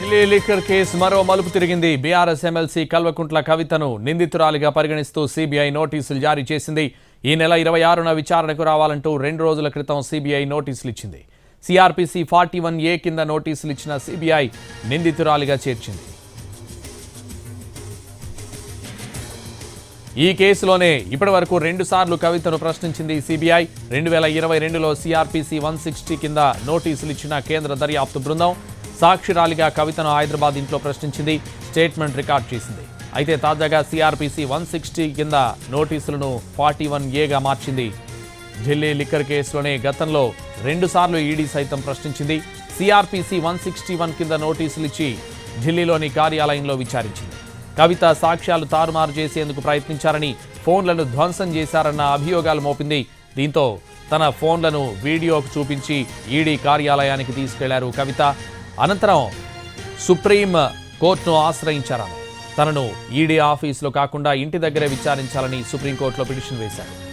Delhi case మరో మలుపు తిరిగింది. బీఆర్ఎస్ ఎమ్మెల్సీ కల్వకుంట్ల కవితను నిందితురాలిగా పరిగణిస్తూ సిబిఐ నోటీసులు జారీ చేసింది. ఈ నెల ఇరవై ఆరున విచారణకు రావాలంటూ రెండు రోజుల క్రితం సిబిఐ నోటీసులు ఇచ్చింది. సిఆర్పిసి ఫార్టీ వన్ ఏ కింద నోటీసులు ఇచ్చిన సిబిఐ నిందితురాలిగా చేర్చింది. ఈ కేసులోనే ఇప్పటివరకు రెండు సార్లు కవితను ప్రశ్నించింది సిబిఐ. రెండు వేల ఇరవై రెండులో సిఆర్పిసి వన్ సిక్స్టీ కింద నోటీసులు ఇచ్చిన కేంద్ర దర్యాప్తు బృందం. సాక్షిరాలిగా కవితను హైదరాబాద్ ఇంట్లో ప్రశ్నించింది. స్టేట్మెంట్ రికార్డ్ చేసింది. అయితే తాజాగా సిఆర్పిసి వన్ సిక్స్టీ కింద నోటీసులను ఫార్టీ వన్ ఏగా మార్చింది. ఢిల్లీ లిక్కర్ కేసులోనే గతంలో రెండుసార్లు ఈడీ సైతం ప్రశ్నించింది. సిఆర్పిసి వన్ సిక్స్టీ వన్ కింద నోటీసులు ఇచ్చి ఢిల్లీలోని కార్యాలయంలో విచారించింది. కవిత సాక్ష్యాలు తారుమారు చేసేందుకు ప్రయత్నించారని ఫోన్లను ధ్వంసం చేశారన్న అభియోగాలు మోపింది. దీంతో తన ఫోన్లను వీడియోకు చూపించి ఈడీ కార్యాలయానికి తీసుకెళ్ళారు కవిత. అనంతరం సుప్రీం కోర్టును ఆశ్రయించారామె తనను ఈడీ ఆఫీసులో కాకుండా ఇంటి దగ్గరే విచారించాలని సుప్రీంకోర్టులో పిటిషన్ వేశారు.